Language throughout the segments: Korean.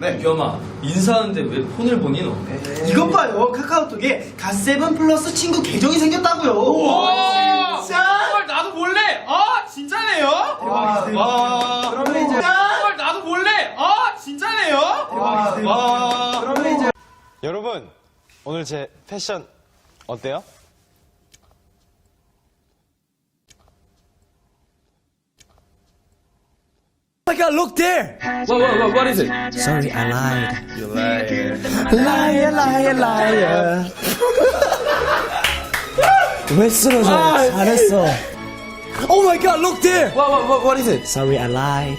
네. 겸아 인사하는데 왜 폰을 보니 너? 이것 봐요. 카카오톡에 갓세븐 플러스 친구 계정이 생겼다고요. 진짜? 헐 나도 볼래. 아 진짜네요. 와, 와. 그러면 이제 헐 나도 볼래. 아 진짜네요. 와. 그러면 이제 여러분 오늘 제 패션 어때요? What, what, what, what is it? Sorry, I lied. You liar. Liar, liar, liar. 왜 쓰러져? 잘했어. Oh my god, look there! What, what, what, what is it? Sorry, I lied.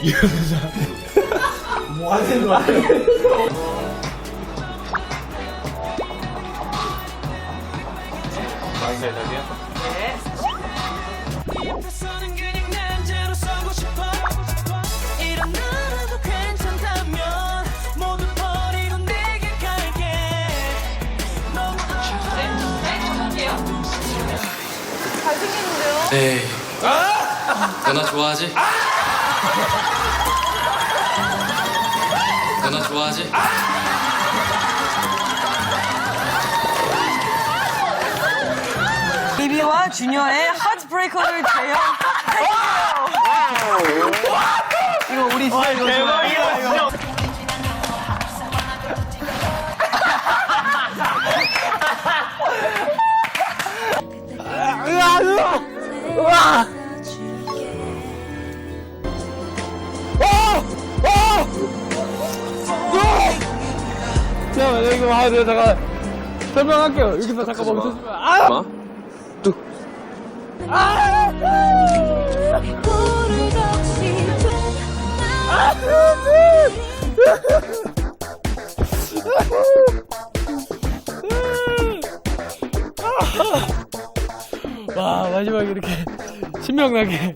앞에서는 에이. 너나 좋아하지? 너나 좋아하지? 비비와 주니어의 하트브레이커를 대형 이거 우리 진짜 이거 대박 잠깐만 이거 아 내가 잠깐 설명할게요. 여기서 잠깐 멈춰주면 아. 와 마지막에 이렇게 신명나게